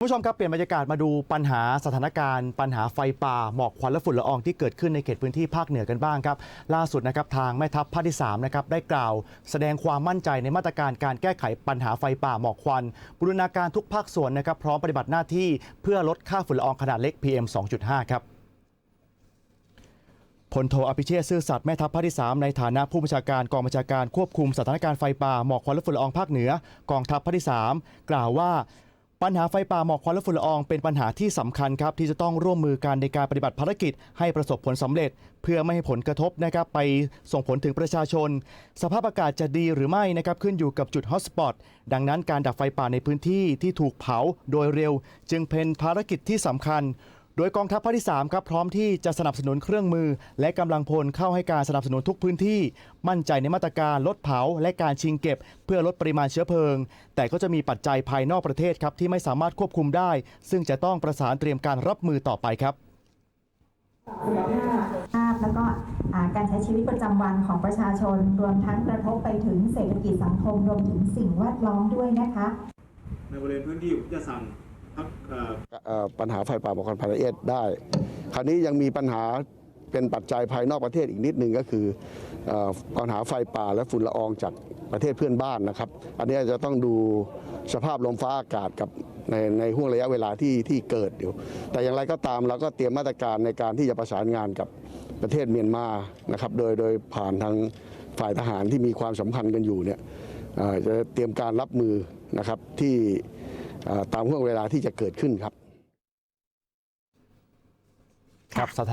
คุณผู้ชมครับเปลี่ยนบรรยากาศมาดูปัญหาสถานการณ์ ปัญหาไฟป่าหมอกควันและฝุ่นละอองที่เกิดขึ้นในเขตพื้นที่ภาคเหนือกันบ้างครับ ล่าสุดนะครับทางแม่ทัพภาคที่3นะครับได้กล่าว แสดงความมั่นใจในมาตรการการแก้ไขปัญหาไฟป่าหมอกควันบูรณาการทุกภาคส่วนนะครับพร้อมปฏิบัติหน้าที่เพื่อลดค่าฝุ่นละอองขนาดเล็ก PM 2.5 ครับพลโทอภิเชษซื่อสัตย์แม่ทัพภาคที่ 3 ในฐานะผู้บัญชาการกองบัญชาการควบคุมสถานการณ์ไฟป่าหมอกควันและฝุ่นละอองภาคเหนือ กองทัพภาคที่ 3 กล่าวว่า ปัญหาไฟป่าหมอกควันและฝุ่นละอองเป็นปัญหาที่สำคัญครับที่จะต้องร่วมมือกันในการปฏิบัติภารกิจให้ประสบผลสำเร็จ เพื่อไม่ให้ผลกระทบนะครับไปส่งผลถึงประชาชน สภาพอากาศจะดีหรือไม่นะครับขึ้นอยู่กับจุดฮอตสปอตดังนั้นการดับไฟป่าในพื้นที่ที่ถูกเผาโดยเร็ว จึงเป็นภารกิจที่สำคัญ โดยกองทัพภาคที่3ครับพร้อมที่จะสนับสนุนเครื่องมือ และกำลังพลเข้าให้การสนับสนุนทุกพื้นที่ มั่นใจในมาตรการลดเผา และการชิงเก็บ เพื่อลดปริมาณเชื้อเพลิง แต่ก็จะมีปัจจัยภายนอกประเทศครับที่ไม่สามารถควบคุมได้ ซึ่งจะต้องประสานเตรียมการรับมือต่อไปครับสุขภาพภาพแล้วก็อ่าการใช้ชีวิตประจำวันของประชาชน รวมทั้งกระทบไปถึงเศรษฐกิจสังคมรวมถึงสิ่งแวดล้อมด้วยนะคะ ในบริเวณพื้นที่ผมจะสั่งพักเอ่อเอ่อ ปัญหาไฟป่าหมอกควันภายในประเทศได้ คราวนี้ยังมีปัญหาเป็นปัจจัยภายนอกประเทศอีกนิดหนึ่งก็คืออปัญหาไฟป่าและฝุ่นละอองจากประเทศเพื่อนบ้านนะครับ อันนี้จะต้องดูสภาพลมฟ้าอากาศกับในในห่วงระยะเวลาที่ที่เกิดอยู่ แต่อย่างไรก็ตามเราก็เตรียมมาตรการในการที่จะประสานงานกับประเทศเมียนมานะครับ โดยโดยผ่านทางฝ่ายทหารที่มีความสัมพันธ์กันอยู่เนี่ยจะเตรียมการรับมือนะครับที่ตามห่วงเวลาที่จะเกิดขึ้นครับ ครับสถาน